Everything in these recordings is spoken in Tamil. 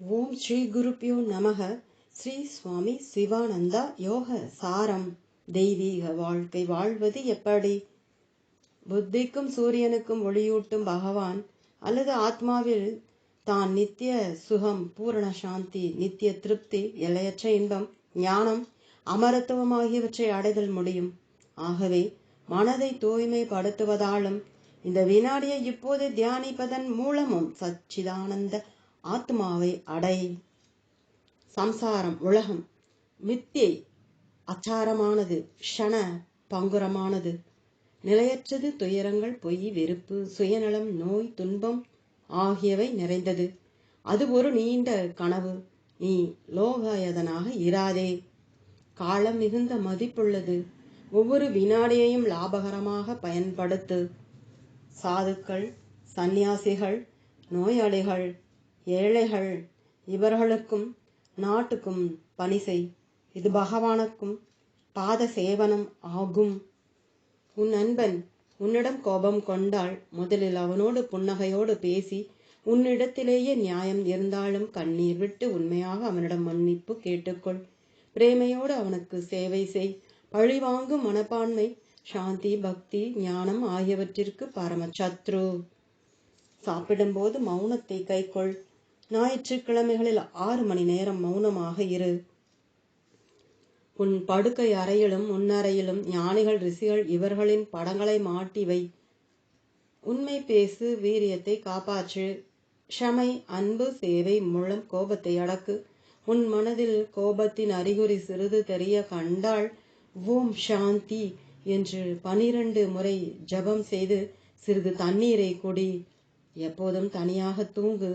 ஓம் ஸ்ரீ குருப்பியோ நமக. ஸ்ரீ சுவாமி சிவானந்தா யோக சாரம். தெய்வீக வாழ்க்கை வாழ்வது எப்படி? புத்திக்கும் சூரியனுக்கும் ஒளியூட்டும் பகவான் அல்லது ஆத்மாவில் தான் நித்திய சுகம் பூரண சாந்தி நித்திய திருப்தி எல்லையற்ற இன்பம் ஞானம் அமரத்துவம் ஆகியவற்றை அடைதல் முடியும். ஆகவே மனதை தூய்மைப்படுத்துவதாலும் இந்த வினாடியை இப்போது தியானிப்பதன் மூலமும் சச்சிதானந்த ஆத்மாவை அடை. சம்சாரம் உலகம் மித்தியை அச்சாரமானது ஷண பங்குரமானது. நிலையற்றது துயரங்கள் பொய் வெறுப்பு சுயநலம் நோய் துன்பம் ஆகியவை நிறைந்தது. அது ஒரு நீண்ட கனவு. நீ லோகாயதனாக இராதே. காலம் மிகுந்த மதிப்புள்ளது. ஒவ்வொரு வினாடியையும் லாபகரமாக பயன்படுத்து. சாதுக்கள் சந்நியாசிகள் நோயாளிகள் ஏழைகள் இவர்களுக்கும் நாட்டுக்கும் பணி செய். இது பகவானுக்கும் பாத சேவனம் ஆகும். உன் நண்பன் உன்னிடம் கோபம் கொண்டால் முதலில் அவனோடு புன்னகையோடு பேசி உன்னிடத்திலேயே நியாயம் இருந்தாலும் கண்ணீர் விட்டு உண்மையாக அவனிடம் மன்னிப்பு கேட்டுக்கொள். பிரேமையோடு அவனுக்கு சேவை செய். பழிவாங்கும் மனப்பான்மை சாந்தி பக்தி ஞானம் ஆகியவற்றிற்கு பரமசத்ரு. சாப்பிடும்போது மௌனத்தை கைக்கொள். ஞாயிற்றுக்கிழமைகளில் ஆறு மணி நேரம் மௌனமாக இரு. உன் படுக்கை அறையிலும் முன்னறையிலும் ஞானிகள் ரிஷிகள் இவர்களின் படங்களை மாட்டி வை. உண்மை பேசு வீரியத்தை காப்பாற்று. ஷமை அன்பு சேவை மூலம் கோபத்தை அடக்கு. உன் மனதில் கோபத்தின் அறிகுறி சிறிது தெரிய கண்டால் ஓம் சாந்தி என்று பனிரண்டு முறை ஜபம் செய்து சிறிது தண்ணீரை குடி. எப்போதும் தனியாக தூங்கு.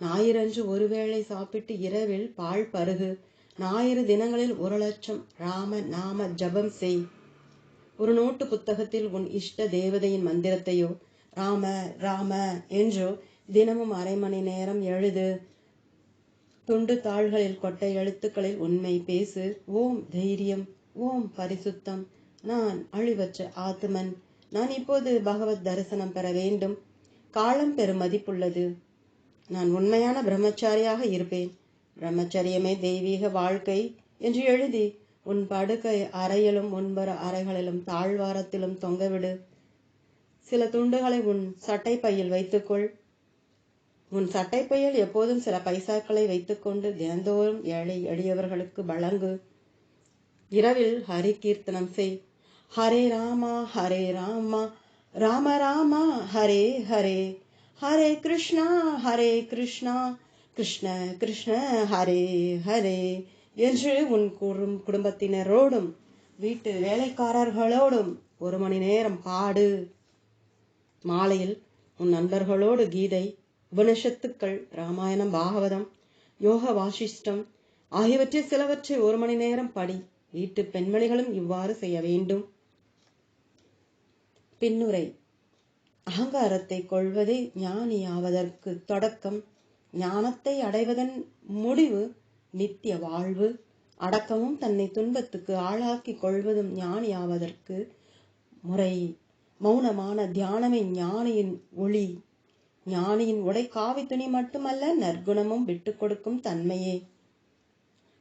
ஞாயிறன்று ஒருவேளை சாப்பிட்டு இரவில் பால் பருகு. ஞாயிறு தினங்களில் ஒரு லட்சம் ராம நாம ஜபம் செய். ஒரு நோட்டு புத்தகத்தில் உன் இஷ்ட தேவதையின் மந்திரத்தையோ ராம ராம என்றோ தினமும் அரை மணி நேரம் எழுது. துண்டு தாள்களில் கொட்டை எழுத்துக்களில் உண்மை பேசு. ஓம் தைரியம் ஓம் பரிசுத்தம். நான் அழிவற்ற ஆத்மன் நான் இப்போது பகவத் தரிசனம் பெற வேண்டும். காலம் பெரும் மதிப்புள்ளது நான் உண்மையான பிரம்மச்சாரியாக இருப்பேன். பிரம்மச்சரியமே தெய்வீக வாழ்க்கை என்று எழுதி உன் படுக்கை அறையிலும் முன்புற அறைகளிலும் தாழ்வாரத்திலும் தொங்கவிடு. சில துண்டுகளை உன் சட்டை பையில் வைத்துக்கொள். உன் சட்டை பையில் எப்போதும் சில பைசாக்களை வைத்துக்கொண்டு தினந்தோறும் ஏழை எளியவர்களுக்கு வழங்கு. இரவில் ஹரி கீர்த்தனம் செய். ஹரே ராமா ஹரே ராமா. ராம ராமா ஹரே ஹரே. ஹரே கிருஷ்ணா ஹரே கிருஷ்ணா கிருஷ்ண கிருஷ்ண ஹரே ஹரே என்று உன் கூறும் குடும்பத்தினரோடும் வீட்டு வேலைக்காரர்களோடும் ஒரு மணி நேரம் பாடு. மாலையில் உன் நண்பர்களோடு கீதை உபனிஷத்துக்கள் ராமாயணம் பாகவதம் யோக வாசிஷ்டம் ஆகியவற்றை சிலவற்றை ஒரு மணி நேரம் படி வீட்டு பெண்மணிகளும் இவ்வாறு செய்ய வேண்டும். பின்னுரை. அகங்காரத்தை கொள்வதே ஞானியாவதற்கு தொடக்கம். ஞானத்தை அடைவதன் முடிவு நித்திய வாழ்வு. அடக்கமும் தன்னை துன்பத்துக்கு ஆளாக்கி கொள்வதும் ஞானியாவதற்கு முறை. மௌனமான தியானமே ஞானியின் ஒளி. ஞானியின் உடை காவி துணி மட்டுமல்ல நற்குணமும் விட்டு கொடுக்கும் தன்மையே.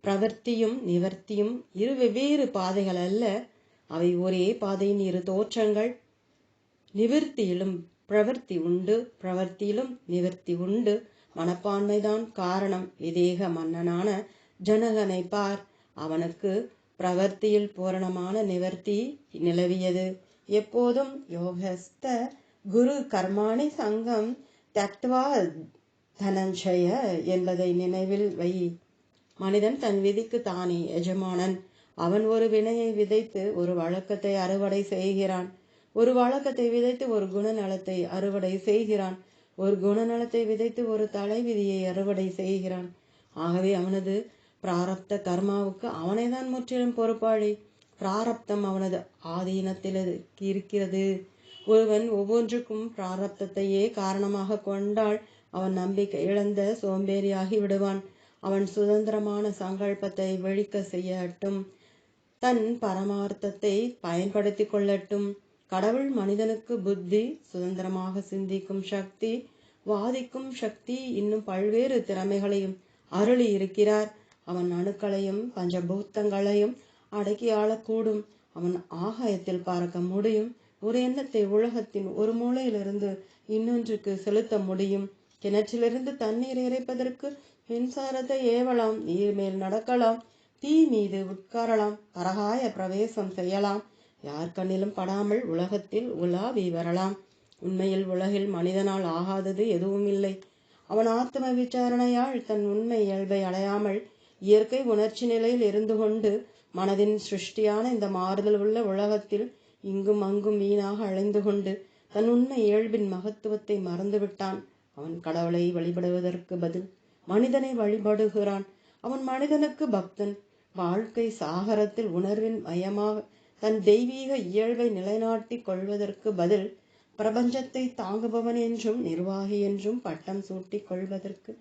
பிரவர்த்தியும் நிவர்த்தியும் இரு வெவ்வேறு பாதைகள் அல்ல. அவை ஒரே பாதையின் இரு தோற்றங்கள். நிவிற்த்தியிலும் பிரவர்த்தி உண்டு பிரவர்த்தியிலும் நிவர்த்தி உண்டு. மனப்பான்மைதான் காரணம். விதேக மன்னனான ஜனகனை பார். அவனுக்கு பிரவர்த்தியில் பூரணமான நிவர்த்தி நிலவியது. எப்போதும் யோகஸ்த குரு கர்மாணி சங்கம் தத்வா தனஞ்சய என்பதை நினைவில் வை. மனிதன் தன் விதிக்கு தானே எஜமானன். அவன் ஒரு வினையை விதைத்து ஒரு வழக்கத்தை அறுவடை செய்கிறான். ஒரு வழக்கத்தை விதைத்து ஒரு குணநலத்தை அறுவடை செய்கிறான். ஒரு குணநலத்தை விதைத்து ஒரு தலைவிதியை அறுவடை செய்கிறான். ஆகவே அவனது பிராரப்த கர்மாவுக்கு அவனைதான் முற்றிலும் பொறுப்பாளி. பிராரப்தம் அவனது ஆதீனத்தில் இருக்கிறது. ஒருவன் ஒவ்வொன்றுக்கும் பிராரப்தத்தையே காரணமாக கொண்டால் அவன் நம்பிக்கை இழந்த சோம்பேறியாகி விடுவான். அவன் சுதந்திரமான சங்கல்பத்தை வெளிக்க செய்யட்டும். தன் பரமார்த்தத்தை பயன்படுத்தி கொள்ளட்டும். கடவுள் மனிதனுக்கு புத்தி சுதந்திரமாக சிந்திக்கும் சக்தி வாதிக்கும் சக்தி இன்னும் பல்வேறு திறமைகளையும் அருளி இருக்கிறார். அவன் அணுக்களையும் பஞ்சபூத்தங்களையும் அடக்கி ஆளக்கூடும். அவன் ஆகாயத்தில் பார்க்க முடியும். ஒரு எண்ணத்தை உலகத்தின் ஒரு மூலையிலிருந்து இன்னொன்றுக்கு செலுத்த முடியும். கிணற்றிலிருந்து தண்ணீர் இறைப்பதற்கு மின்சாரத்தை ஏவலாம் நீர் மேல் நடக்கலாம் தீ மீது உட்காரலாம் பரகாய பிரவேசம் செய்யலாம். யார் கண்ணிலும் படாமல் உலகத்தில் உலாவி வரலாம். உண்மையில் உலகில் மனிதனால் ஆகாதது எதுவும் இல்லை அவன் ஆத்ம விசாரணையால் தன் உண்மை இயல்பை அடையாமல் இயற்கை உணர்ச்சி நிலையில் இருந்து கொண்டு மனதின் சிருஷ்டியான இந்த மாறுதல் உள்ள உலகத்தில் இங்கும் அங்கும் வீணாக அழைந்து கொண்டு தன் உண்மை இயல்பின் மகத்துவத்தை மறந்துவிட்டான். அவன் கடவுளை வழிபடுவதற்கு பதில் மனிதனை வழிபடுகிறான். அவன் மனிதனுக்கு பக்தன். வாழ்க்கை சாகரத்தில் உணர்வின் மையமாக தன் தெய்வீக இயல்பை நிலைநாட்டிக் கொள்வதற்கு பதில் பிரபஞ்சத்தை தாங்குபவன் என்றும் நிர்வாகி என்றும் பட்டம் சூட்டிக் கொள்வதற்கு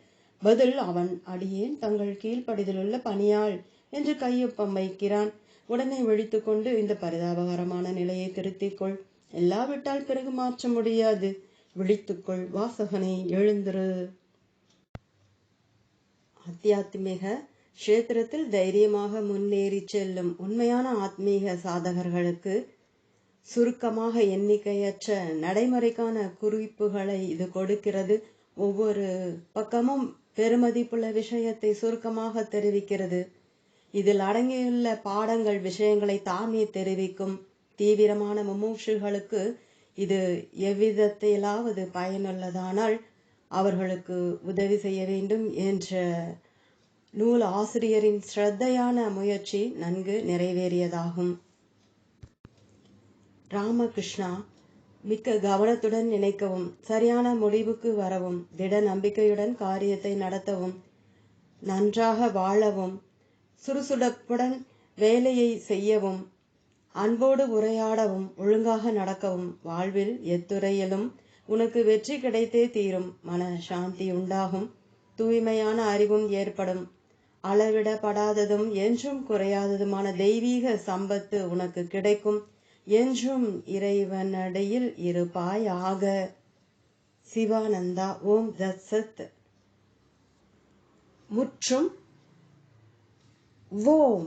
பதில் அவன் அடியேன் தங்கள் கீழ்ப்படிதலுள்ள பணியாள் என்று கையொப்பம் வைக்கிறான். உடனே விழித்து கொண்டு இந்த பரிதாபகரமான நிலையை திருத்திக்கொள் எல்லாவிட்டால் பிறகு மாற்ற முடியாது. விழித்துக்கொள் வாசகனை எழுந்திரு ஆத்தியாத்மிக கஷேத்திரத்தில் தைரியமாக முன்னேறி செல்லும் உண்மையான ஆத்மீக சாதகர்களுக்கு சுருக்கமாக எண்ணிக்கையற்ற நடைமுறைக்கான குறிப்புகளை இது கொடுக்கிறது. ஒவ்வொரு பக்கமும் பெருமதிப்புள்ள விஷயத்தை சுருக்கமாக தெரிவிக்கிறது. இதில் அடங்கியுள்ள பாடங்கள் விஷயங்களை தாமே தெரிவிக்கும் தீவிரமான மும்மூஷுகளுக்கு இது எவ்விதத்திலாவது பயனுள்ளதானால் அவர்களுக்கு உதவி செய்ய வேண்டும் என்ற நூல் ஆசிரியரின் ஸ்ரத்தையான முயற்சி நன்கு நிறைவேறியதாகும். ராமகிருஷ்ணா மிக்க கவனத்துடன் நினைக்கவும் சரியான முடிவுக்கு வரவும் திட நம்பிக்கையுடன் காரியத்தை நடத்தவும் நன்றாக வாழவும் சுறுசுடப்புடன் வேலையை செய்யவும் அன்போடு உரையாடவும் ஒழுங்காக நடக்கவும் வாழ்வில் எத்துறையிலும் உனக்கு வெற்றி கிடைத்தே தீரும். மன சாந்தி உண்டாகும். தூய்மையான அறிவும் ஏற்படும். அளவிடப்படாததும் என்றும் குறையாததுமான தெய்வீக சம்பத்து உனக்கு கிடைக்கும். என்றும் இறைவனடையில் இருப்பாயாக. சிவானந்தா ஓம் தத் சத் முற்றும் ஓம்.